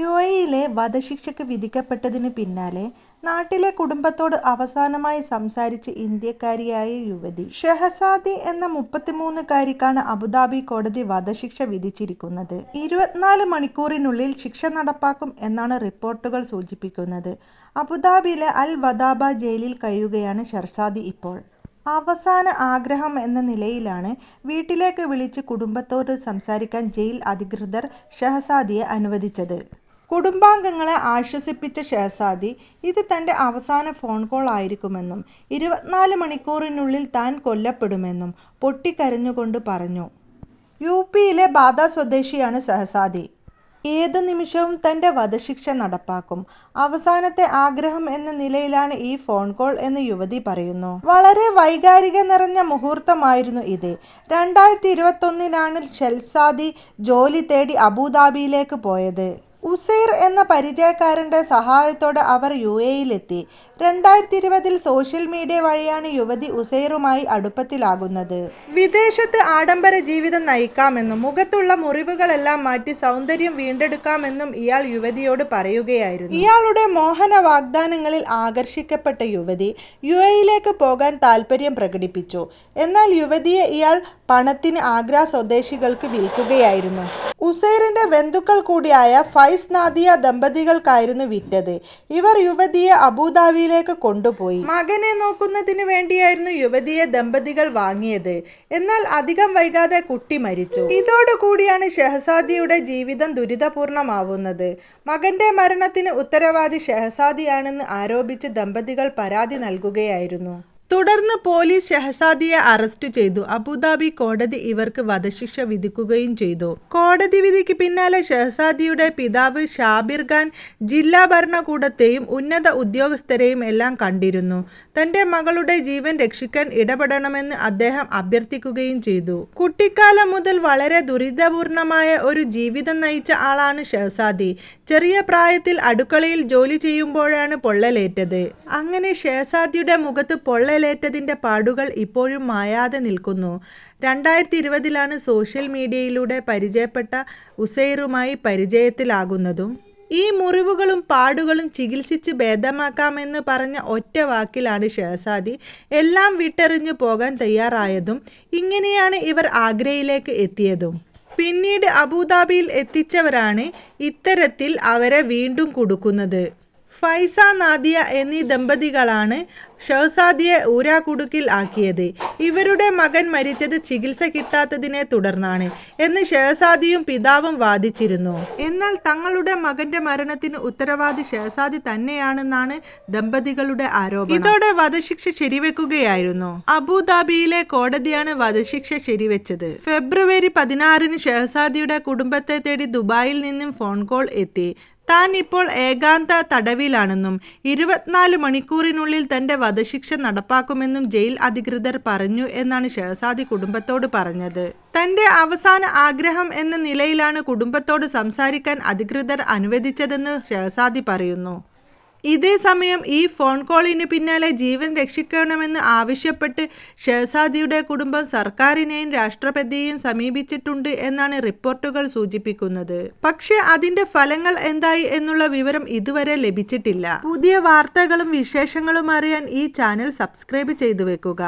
U എയിലെ വധശിക്ഷയ്ക്ക് വിധിക്കപ്പെട്ടതിന് പിന്നാലെ നാട്ടിലെ കുടുംബത്തോട് അവസാനമായി സംസാരിച്ച് ഇന്ത്യക്കാരിയായ യുവതി ഷെഹസാദി എന്ന മുപ്പത്തിമൂന്നുകാരിക്കാണ് അബുദാബി കോടതി വധശിക്ഷ വിധിച്ചിരിക്കുന്നത്. ഇരുപത്തിനാല് മണിക്കൂറിനുള്ളിൽ ശിക്ഷ നടപ്പാക്കും എന്നാണ് റിപ്പോർട്ടുകൾ സൂചിപ്പിക്കുന്നത്. അബുദാബിയിലെ അൽ വദാബ ജയിലിൽ കഴിയുകയാണ് ഷെഹസാദി ഇപ്പോൾ. അവസാന ആഗ്രഹം എന്ന നിലയിലാണ് വീട്ടിലേക്ക് വിളിച്ച് കുടുംബത്തോട് സംസാരിക്കാൻ ജയിൽ അധികൃതർ ഷഹസാദിയെ അനുവദിച്ചത്. കുടുംബാംഗങ്ങളെ ആശ്വസിപ്പിച്ച ഷെഹസാദി ഇത് തന്റെ അവസാന ഫോൺ കോൾ ആയിരിക്കുമെന്നും ഇരുപത്തിനാല് മണിക്കൂറിനുള്ളിൽ താൻ കൊല്ലപ്പെടുമെന്നും പൊട്ടിക്കരഞ്ഞുകൊണ്ട് പറഞ്ഞു. യു പിയിലെ ബാദ സ്വദേശിയാണ് സഹസാദി ഏത് നിമിഷവും തന്റെ വധശിക്ഷ നടപ്പാക്കും. അവസാനത്തെ ആഗ്രഹം എന്ന നിലയിലാണ് ഈ ഫോൺ കോൾ എന്ന് യുവതി പറയുന്നു. വളരെ വൈകാരിക നിറഞ്ഞ മുഹൂർത്തമായിരുന്നു ഇത്. രണ്ടായിരത്തി ഇരുപത്തൊന്നിനാണ് ഷെൽസാദി ജോലി തേടി അബുദാബിയിലേക്ക് പോയത്. ഉസൈർ എന്ന പരിചയക്കാരന്റെ സഹായത്തോടെ അവർ യു എയിലെത്തി രണ്ടായിരത്തി ഇരുപതിൽ സോഷ്യൽ മീഡിയ വഴിയാണ് യുവതി ഉസൈറുമായി അടുപ്പത്തിലാകുന്നത്. വിദേശത്ത് ആഡംബര ജീവിതം നയിക്കാമെന്നും മുഖത്തുള്ള മുറിവുകളെല്ലാം മാറ്റി സൗന്ദര്യം വീണ്ടെടുക്കാമെന്നും ഇയാൾ യുവതിയോട് പറയുകയായിരുന്നു. ഇയാളുടെ മോഹന വാഗ്ദാനങ്ങളിൽ ആകർഷിക്കപ്പെട്ട യുവതി യു എയിലേക്ക് പോകാൻ താല്പര്യം പ്രകടിപ്പിച്ചു. എന്നാൽ യുവതിയെ ഇയാൾ പണത്തിന് ആഗ്ര സ്വദേശികൾക്ക് വിൽക്കുകയായിരുന്നു. ഉസൈറിന്റെ ബന്ധുക്കൾ കൂടിയായ ഫൈസ് നാദിയ ദമ്പതികൾക്കായിരുന്നു വിറ്റത്. ഇവർ യുവതിയെ അബുദാബിയിലേക്ക് കൊണ്ടുപോയി. മകനെ നോക്കുന്നതിന് വേണ്ടിയായിരുന്നു യുവതിയെ ദമ്പതികൾ വാങ്ങിയത്. എന്നാൽ അധികം വൈകാതെ കുട്ടി മരിച്ചു. ഇതോടുകൂടിയാണ് ഷെഹസാദിയുടെ ജീവിതം ദുരിതപൂർണമാവുന്നത്. മകന്റെ മരണത്തിന് ഉത്തരവാദി ഷെഹസാദിയാണെന്ന് ആരോപിച്ച് ദമ്പതികൾ പരാതി നൽകുകയായിരുന്നു. തുടർന്ന് പോലീസ് ഷെഹസാദിയെ അറസ്റ്റ് ചെയ്തു. അബുദാബി കോടതി ഇവർക്ക് വധശിക്ഷ വിധിക്കുകയും ചെയ്തു. കോടതി വിധിക്ക് പിന്നാലെ ഷെഹസാദിയുടെ പിതാവ് ഷാബിർ ഖാൻ ജില്ലാ ഭരണകൂടത്തെയും ഉന്നത ഉദ്യോഗസ്ഥരെയും എല്ലാം കണ്ടിരുന്നു. തന്റെ മകളുടെ ജീവൻ രക്ഷിക്കാൻ ഇടപെടണമെന്ന് അദ്ദേഹം അഭ്യർത്ഥിക്കുകയും ചെയ്തു. കുട്ടിക്കാലം മുതൽ വളരെ ദുരിതപൂർണമായ ഒരു ജീവിതം നയിച്ച ആളാണ് ഷെഹസാദി. ചെറിയ പ്രായത്തിൽ അടുക്കളയിൽ ജോലി ചെയ്യുമ്പോഴാണ് പൊള്ളലേറ്റത്. അങ്ങനെ ഷെഹസാദിയുടെ മുഖത്ത് പൊള്ളലേറ്റതിന്റെ പാടുകൾ ഇപ്പോഴും മായാതെ നിൽക്കുന്നു. രണ്ടായിരത്തി ഇരുപതിലാണ് സോഷ്യൽ മീഡിയയിലൂടെ പരിചയപ്പെട്ട ഉസൈറുമായി പരിചയത്തിലാകുന്നതും ഈ മുറിവുകളും പാടുകളും ചികിത്സിച്ച് ഭേദമാക്കാമെന്ന് പറഞ്ഞ ഒറ്റ വാക്കിലാണ് ഷെഹസാദി എല്ലാം വിട്ടെറിഞ്ഞു പോകാൻ തയ്യാറായതും ഇങ്ങനെയാണ് ഇവർ ആഗ്രയിലേക്ക് എത്തിയതും. പിന്നീട് അബുദാബിയിൽ എത്തിച്ചവരാണ് ഇത്തരത്തിൽ അവരെ വീണ്ടും കൊടുക്കുന്നത്. ഫൈസ നാദിയ എന്നീ ദമ്പതികളാണ് ഷഹസാദിയെ ഊരാക്കുടുക്കിൽ ആക്കിയത്. ഇവരുടെ മകൻ മരിച്ചത് ചികിത്സ കിട്ടാത്തതിനെ തുടർന്നാണ് എന്ന് ഷഹസാദിയും പിതാവും വാദിച്ചിരുന്നു. എന്നാൽ തങ്ങളുടെ മകന്റെ മരണത്തിന് ഉത്തരവാദി ഷഹസാദി തന്നെയാണെന്നാണ് ദമ്പതികളുടെ ആരോപണം. ഇതോടെ വധശിക്ഷ ശരിവെക്കുകയായിരുന്നു. അബുദാബിയിലെ കോടതിയാണ് വധശിക്ഷ ശരിവെച്ചത്. ഫെബ്രുവരി പതിനാറിന് ഷഹസാദിയുടെ കുടുംബത്തെ തേടി ദുബായിൽ നിന്നും ഫോൺ കോൾ എത്തി. താൻ ഇപ്പോൾ ഏകാന്ത തടവിലാണെന്നും ഇരുപത്തിനാല് മണിക്കൂറിനുള്ളിൽ തന്റെ വധശിക്ഷ നടപ്പാക്കുമെന്നും ജയിൽ അധികൃതർ പറഞ്ഞു എന്നാണ് ഷഹസാദി കുടുംബത്തോട് പറഞ്ഞത്. തന്റെ അവസാന ആഗ്രഹം എന്ന നിലയിലാണ് കുടുംബത്തോട് സംസാരിക്കാൻ അധികൃതർ അനുവദിച്ചതെന്ന് ഷഹസാദി പറയുന്നു. ഇതേ സമയം ഈ ഫോൺ കോളിന് പിന്നാലെ ജീവൻ രക്ഷിക്കണമെന്ന് ആവശ്യപ്പെട്ട് ഷെഹസാദിയുടെ കുടുംബം സർക്കാരിനെയും രാഷ്ട്രപതിയെയും സമീപിച്ചിട്ടുണ്ട് എന്നാണ് റിപ്പോർട്ടുകൾ സൂചിപ്പിക്കുന്നത്. പക്ഷേ അതിന്റെ ഫലങ്ങൾ എന്തായി എന്നുള്ള വിവരം ഇതുവരെ ലഭിച്ചിട്ടില്ല. പുതിയ വാർത്തകളും വിശേഷങ്ങളും അറിയാൻ ഈ ചാനൽ സബ്സ്ക്രൈബ് ചെയ്തു വെക്കുക.